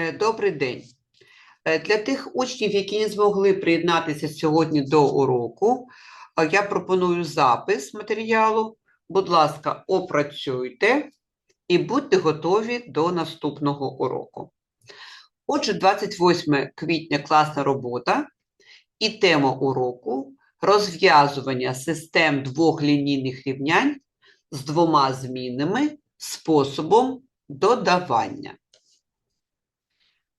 Е, Добрий день. Е, Для тих учнів, які не змогли приєднатися сьогодні до уроку, е, я пропоную запис матеріалу. Будь ласка, опрацюйте і будьте готові до наступного уроку. Отже, 28 квітня класна робота і тема уроку розв'язування систем двох лінійних рівнянь з двома змінними способом додавання.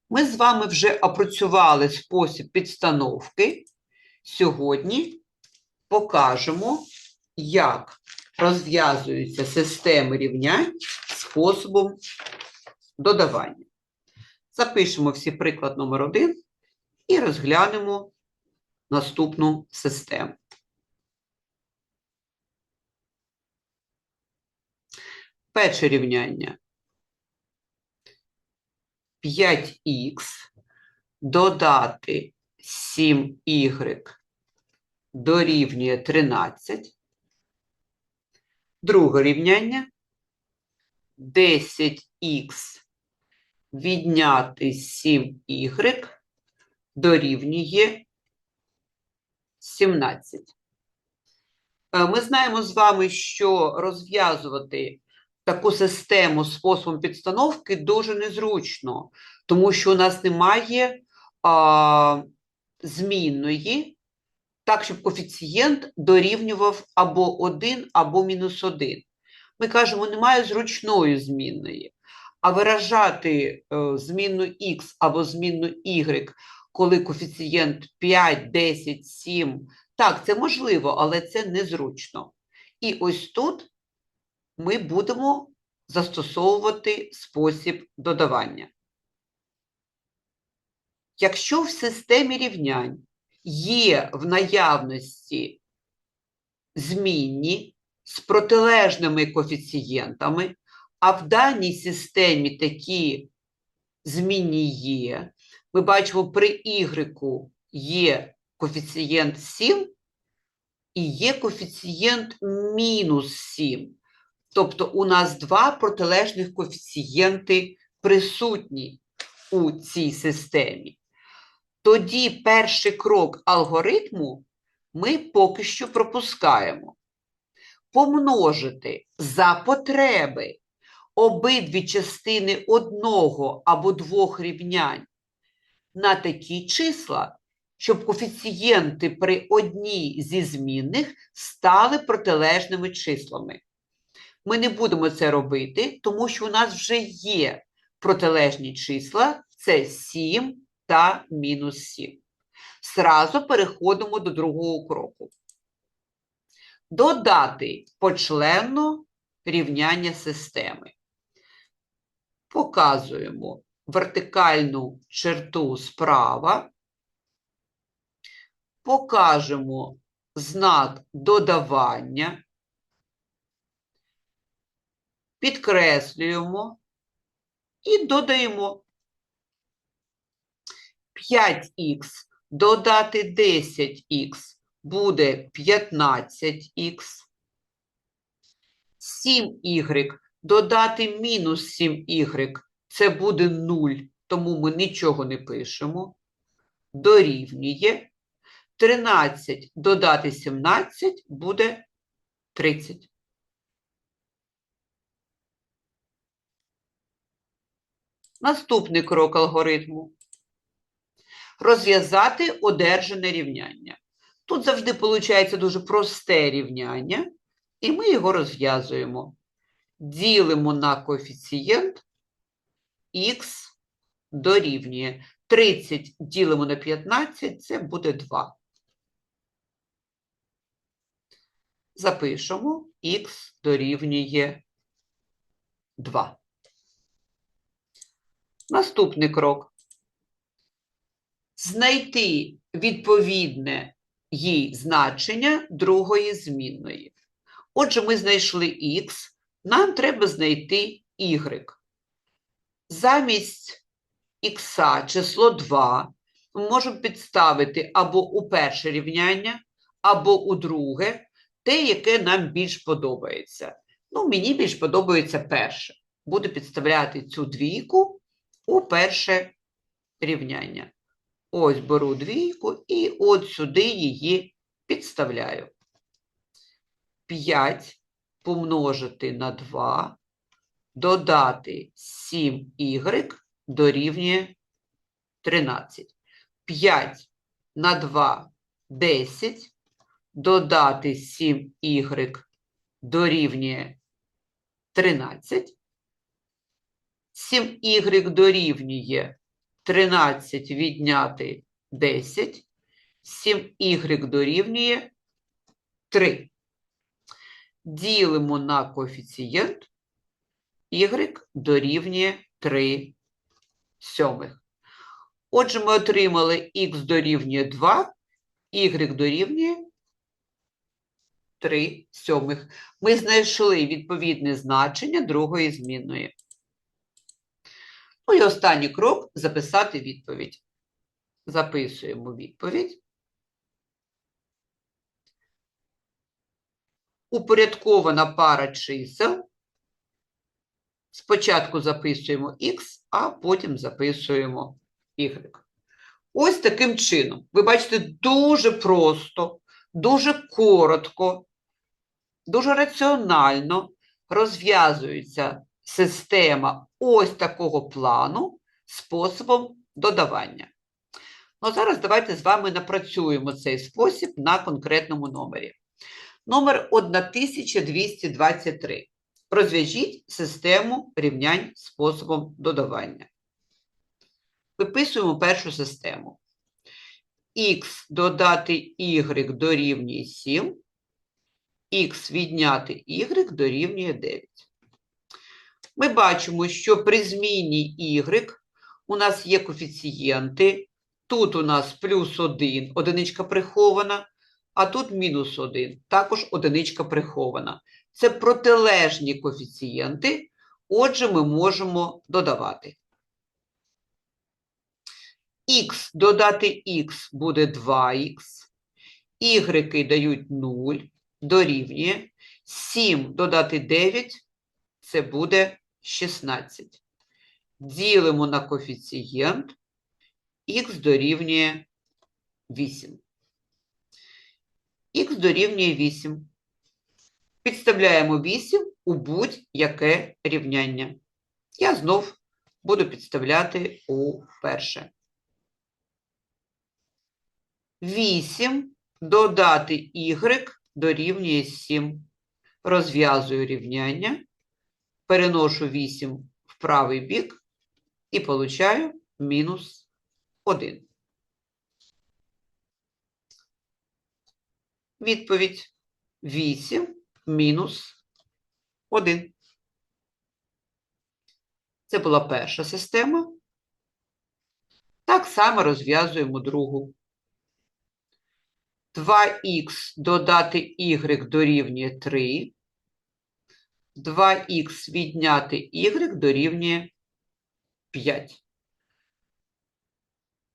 Ми з вами вже опрацювали спосіб підстановки. Сьогодні покажемо, як розв'язуються системи рівнянь способом додавання. Запишемо всі приклад номер один і розглянемо наступну систему. Перше рівняння. 5х додати 7y дорівнює 13. Друге рівняння 10х відняти 7y дорівнює 17. Е, Ми знаємо з вами, що розв'язувати таку систему способом підстановки дуже незручно, тому що у нас немає а, змінної, так, щоб коефіцієнт дорівнював або 1, або мінус 1. Ми кажемо, немає зручної змінної. А виражати е, змінну х або змінну y, коли коефіцієнт 5, 10, 7, так, це можливо, але це незручно. І ось тут ми будемо застосовувати спосіб додавання. Якщо в системі рівнянь є в наявності змінні з протилежними коефіцієнтами, а в даній системі такі змінні є, ми бачимо, при y є коефіцієнт 7 і є коефіцієнт мінус 7. Тобто у нас два протилежних коефіцієнти присутні у цій системі. Тоді перший крок алгоритму ми поки що пропускаємо. Помножити за потреби обидві частини одного або двох рівнянь на такі числа, щоб коефіцієнти при одній зі змінних стали протилежними числами. Ми не будемо це робити, тому що у нас вже є протилежні числа, це 7 та мінус 7. Зразу переходимо до другого кроку. Додати почленно рівняння системи. Показуємо вертикальну черту справа, покажемо знак додавання, підкреслюємо і додаємо 5х додати 10х буде 15х, 7y додати мінус 7y це буде 0, тому ми нічого не пишемо. Дорівнює 13 додати 17 буде 30. Наступний крок алгоритму. Розв'язати одержане рівняння. Тут завжди виходить дуже просте рівняння, і ми його розв'язуємо. Ділимо на коефіцієнт х дорівнює 30 ділимо на 15, це буде 2. Запишемо х дорівнює 2. Наступний крок. Знайти відповідне їй значення другої змінної. Отже, ми знайшли х, нам треба знайти y. Замість х число 2 ми можемо підставити або у перше рівняння, або у друге, те, яке нам більш подобається. Ну, мені більш подобається перше. Буду підставляти цю двійку у перше рівняння. Ось беру двійку і от сюди її підставляю. 5 помножити на 2, додати 7y дорівнює 13. 5 на 2 – 10, додати 7y дорівнює 13. 7y дорівнює 13 відняти 10. 7y дорівнює 3. Ділимо на коефіцієнт y дорівнює 3 сьомих. Отже, ми отримали х дорівнює 2, y дорівнює 3 сьомих. Ми знайшли відповідне значення другої змінної. Ну і останній крок – записати відповідь. Записуємо відповідь. Упорядкована пара чисел. Спочатку записуємо х, а потім записуємо y. Ось таким чином. Ви бачите, дуже просто, дуже коротко, дуже раціонально розв'язується система ось такого плану способом додавання. Ну, зараз давайте з вами напрацюємо цей спосіб на конкретному номері. Номер 1223. Розв'яжіть систему рівнянь способом додавання. Виписуємо першу систему. Х додати y дорівнює 7, х відняти y дорівнює 9. Ми бачимо, що при зміні y у нас є коефіцієнти. Тут у нас плюс 1, одиничка прихована, а тут мінус 1, також одиничка прихована. Це протилежні коефіцієнти, отже, ми можемо додавати. Х додати х буде 2х, y дають 0, дорівнює. 7 додати 9 – це буде 16. Ділимо на коефіцієнт, х дорівнює 8. Х дорівнює 8. Підставляємо 8 у будь-яке рівняння. Я знов буду підставляти у перше. 8 додати y дорівнює 7. Розв'язую рівняння, переношу 8 в правий бік і получаю мінус 1. Відповідь 8 мінус 1. Це була перша система. Так само розв'язуємо другу. 2х додати y дорівнює 3. 2х відняти y дорівнює 5.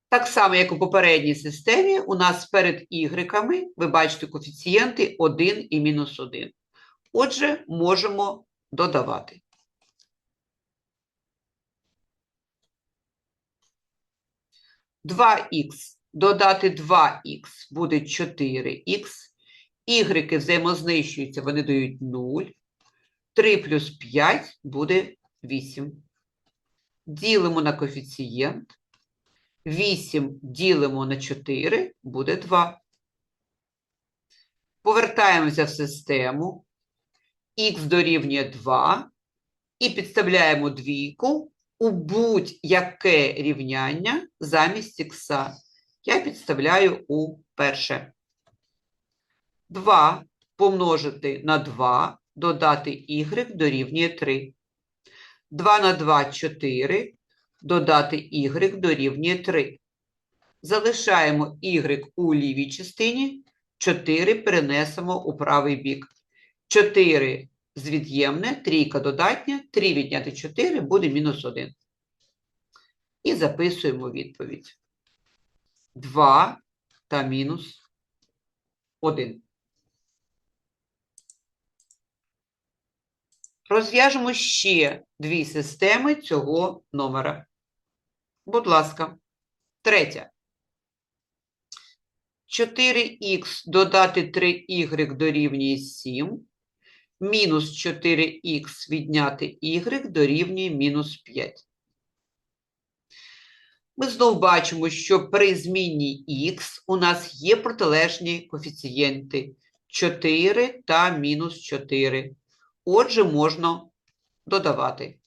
Так само, як у попередній системі, у нас перед y ви бачите коефіцієнти 1 і мінус 1. Отже, можемо додавати. Два х додати 2х буде 4х, y взаємознищуються, вони дають 0. 3 плюс 5 буде 8. Ділимо на коефіцієнт. 8 ділимо на 4 буде 2. Повертаємося в систему. Х дорівнює 2 і підставляємо двійку у будь-яке рівняння замість х. Я підставляю у перше. 2 помножити на 2, додати y дорівнює 3. 2 на 2 – 4, додати y дорівнює 3. Залишаємо y у лівій частині, 4 перенесемо у правий бік. 4 з від'ємне, трійка додатня, 3 відняти 4 буде мінус 1. І записуємо відповідь. 2 та мінус 1. Розв'яжемо ще дві системи цього номера. Будь ласка. Третє. 4х додати 3y дорівнює 7. Мінус 4х відняти y дорівнює мінус 5. Ми знову бачимо, що при зміні х у нас є протилежні коефіцієнти 4 та мінус 4. Отже, можна додавати.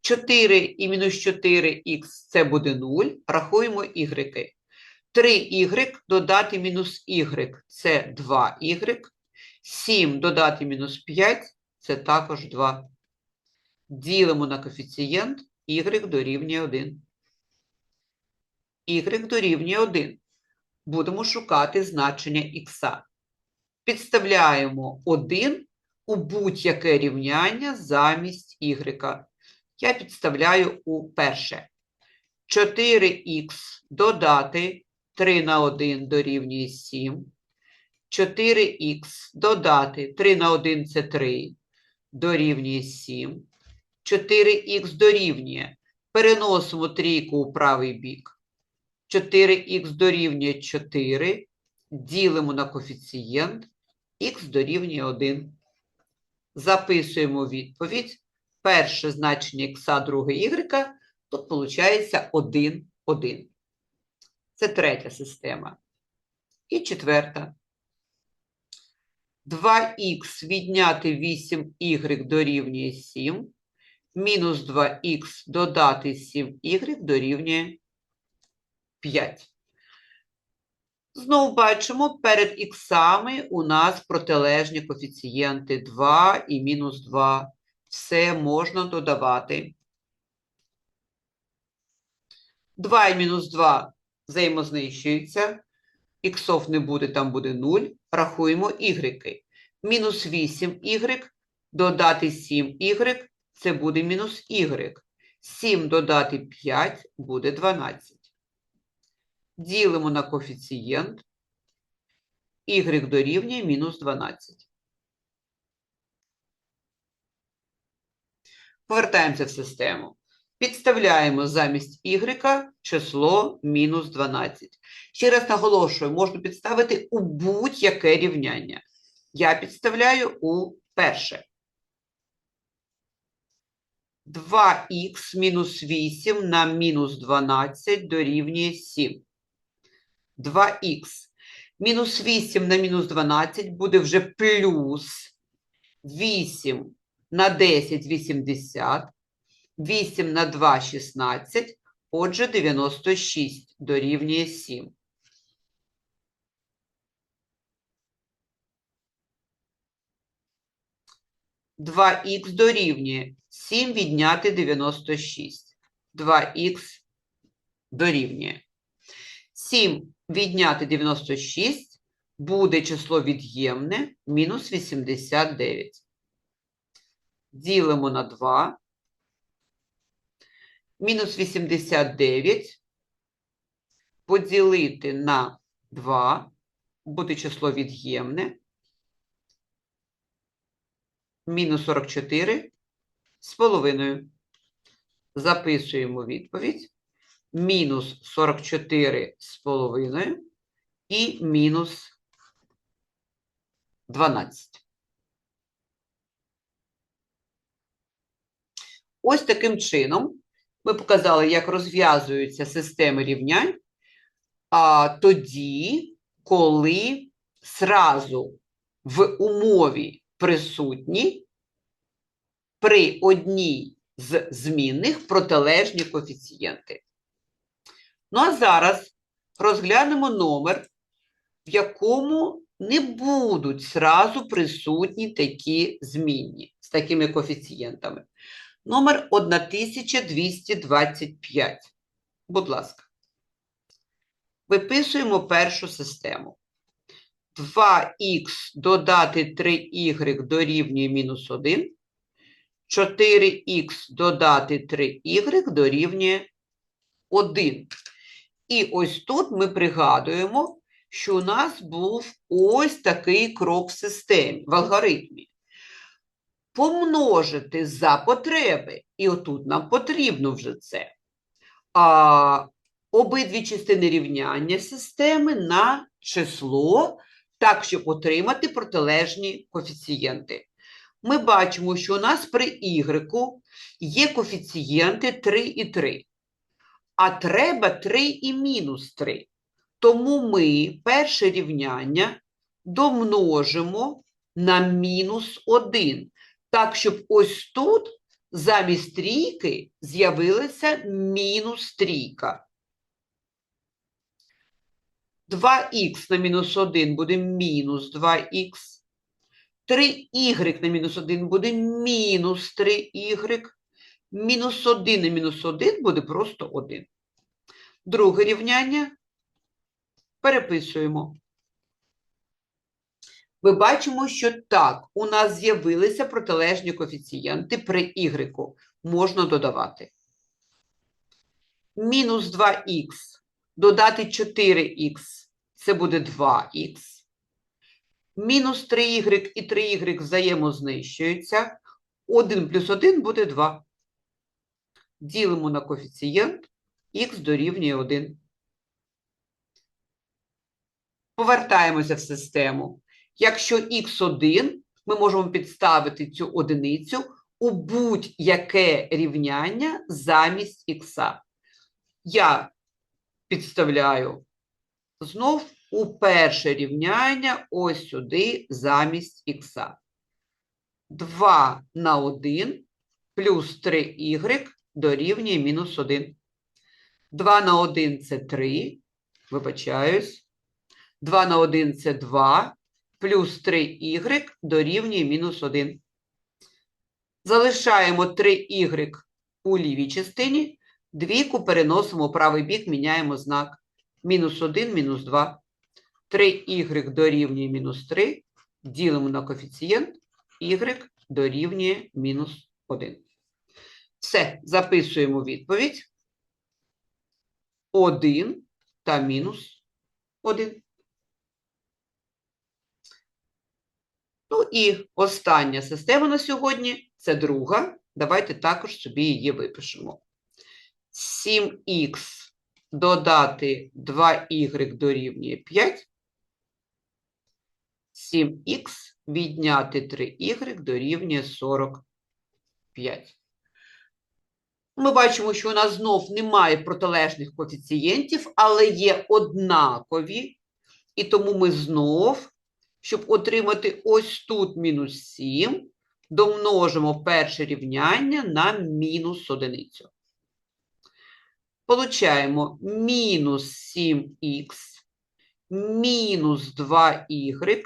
4 і мінус 4х це буде 0. Рахуємо y. 3y додати мінус y це 2y. 7 додати мінус 5 це також 2. Ділимо на коефіцієнт y дорівнює 1. y дорівнює 1. Будемо шукати значення х. Підставляємо 1 у будь-яке рівняння замість y. Я підставляю у перше. 4х додати 3 на 1 дорівнює 7. 4х додати 3 на 1 це 3, дорівнює 7. 4х дорівнює. Переносимо трійку у правий бік. 4х дорівнює 4. Ділимо на коефіцієнт. Х дорівнює 1. Записуємо відповідь. Перше значення х, друге y. Тут виходить 1, 1. Це третя система. І четверта. 2х відняти 8y дорівнює 7. Мінус 2х додати 7y дорівнює 5. Знову бачимо, перед іксами у нас протилежні коефіцієнти 2 і мінус 2. Все можна додавати. 2 і мінус 2 взаємознищуються. Іксов не буде, там буде 0. Рахуємо ігреки. Мінус 8y додати 7y це буде мінус y. 7 додати 5 буде 12. Ділимо на коефіцієнт. y дорівнює мінус 12. Повертаємося в систему. Підставляємо замість y число мінус 12. Ще раз наголошую, можна підставити у будь-яке рівняння. Я підставляю у перше. 2х мінус 8 на мінус 12 дорівнює 7. 2х мінус 8 на мінус 12 буде вже плюс 8 на 10 – 80, 8 на 2 – 16, отже 96 дорівнює 7. Два х дорівнює 7 відняти 96. 2х дорівнює. 7 відняти 96 буде число від'ємне мінус 89. Ділимо на 2. Мінус 89 поділити на 2 буде число від'ємне. Мінус 44 з половиною. Записуємо відповідь. Мінус 44 з половиною і мінус 12. Ось таким чином ми показали, як розв'язуються системи рівнянь, тоді, коли зразу в умові присутні при одній з змінних протилежні коефіцієнти. Ну а зараз розглянемо номер, в якому не будуть зразу присутні такі змінні з такими коефіцієнтами. Номер 1225. Будь ласка. Виписуємо першу систему. 2х додати 3y дорівнює мінус 1. 4х додати 3y дорівнює 1. І ось тут ми пригадуємо, що у нас був ось такий крок в системі, в алгоритмі. помножити за потреби. І отут нам потрібно вже це. А, обидві частини рівняння системи на число, так, щоб отримати протилежні коефіцієнти. Ми бачимо, що у нас при y є коефіцієнти 3 і 3, а треба 3 і мінус 3. Тому ми перше рівняння домножимо на мінус 1. Так, щоб ось тут замість трійки з'явилася мінус трійка. 2х на мінус 1 буде мінус 2х. 3y на мінус 1 буде мінус 3y. Мінус 1 на мінус 1 буде просто 1. Друге рівняння переписуємо. Ми бачимо, що так, у нас з'явилися протилежні коефіцієнти при y. Можна додавати. Мінус 2х додати 4х – це буде 2х. Мінус 3y і 3y взаємознищуються. 1 плюс 1 буде 2. Ділимо на коефіцієнт, х дорівнює 1. Повертаємося в систему. Якщо х1, ми можемо підставити цю одиницю у будь-яке рівняння замість х. Я підставляю знов у перше рівняння ось сюди замість х. 2 на 1 плюс 3y дорівнює мінус 1. 2 на 1 – це 3, вибачаюсь. 2 на 1 – це 2, плюс 3y дорівнює мінус 1. Залишаємо 3y у лівій частині, двійку переносимо у правий бік, міняємо знак. Мінус 1, мінус 2. 3y дорівнює мінус 3, ділимо на коефіцієнт, y дорівнює мінус 1. Все, записуємо відповідь. 1 та мінус 1. Ну і остання система на сьогодні – це друга. Давайте також собі її випишемо. 7х додати 2y дорівнює 5. 7х відняти 3y дорівнює 45. Ми бачимо, що у нас знов немає протилежних коефіцієнтів, але є однакові. І тому ми знов, щоб отримати ось тут мінус 7, домножимо перше рівняння на мінус одиницю. Получаємо мінус 7х, мінус 2y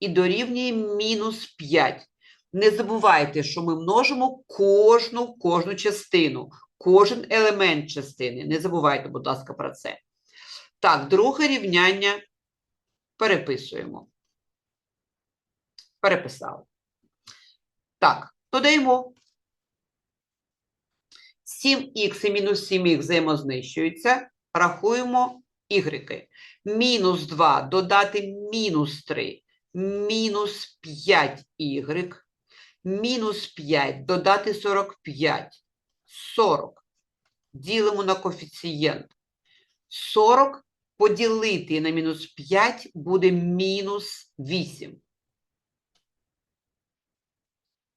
і дорівнює мінус 5. Не забувайте, що ми множимо кожну, кожну частину, кожен елемент частини. Не забувайте, будь ласка, про це. Так, друге рівняння переписуємо. Переписали. Так, додаємо. 7х і мінус 7х взаємознищуються. Рахуємо y. Мінус 2 додати мінус 3, мінус 5y, мінус 5 додати 45, 40. Ділимо на коефіцієнт. 40 поділити на мінус 5 буде мінус 8.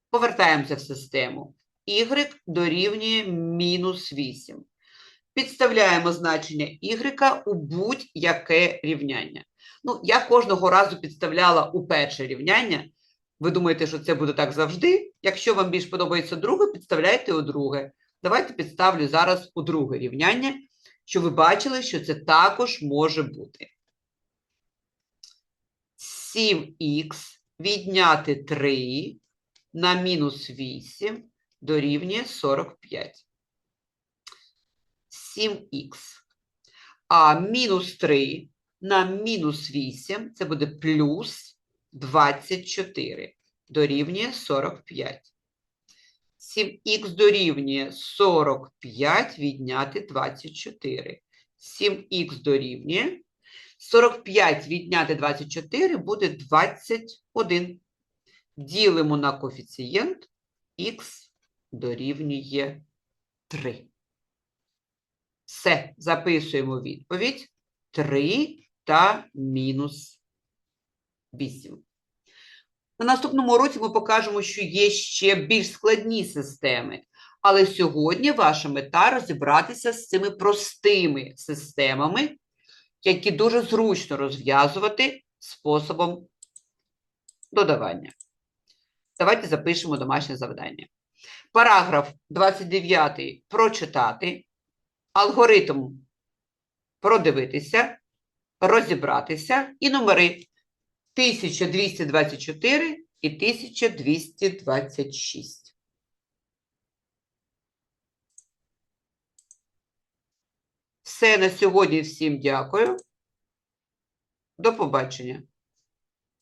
Повертаємося в систему. y дорівнює мінус 8. Підставляємо значення y у будь-яке рівняння. Ну, я кожного разу підставляла у перше рівняння. Ви думаєте, що це буде так завжди? Якщо вам більш подобається друге, підставляйте у друге. Давайте підставлю зараз у друге рівняння, щоб ви бачили, що це також може бути. 7х відняти 3 на мінус 8 дорівнює 45. 7х. А мінус 3 на мінус 8 це буде плюс 24 дорівнює 45. 7х дорівнює 45 відняти 24. 7х дорівнює 45 відняти 24 буде 21. Ділимо на коефіцієнт х дорівнює 3. Все, записуємо відповідь 3 та мінус 8. На наступному уроці ми покажемо, що є ще більш складні системи. Але сьогодні ваша мета розібратися з цими простими системами, які дуже зручно розв'язувати способом додавання. Давайте запишемо домашнє завдання. Параграф 29 прочитати, алгоритм продивитися, розібратися і номери 1224 і 1226. Все на сьогодні. Всім дякую. До побачення.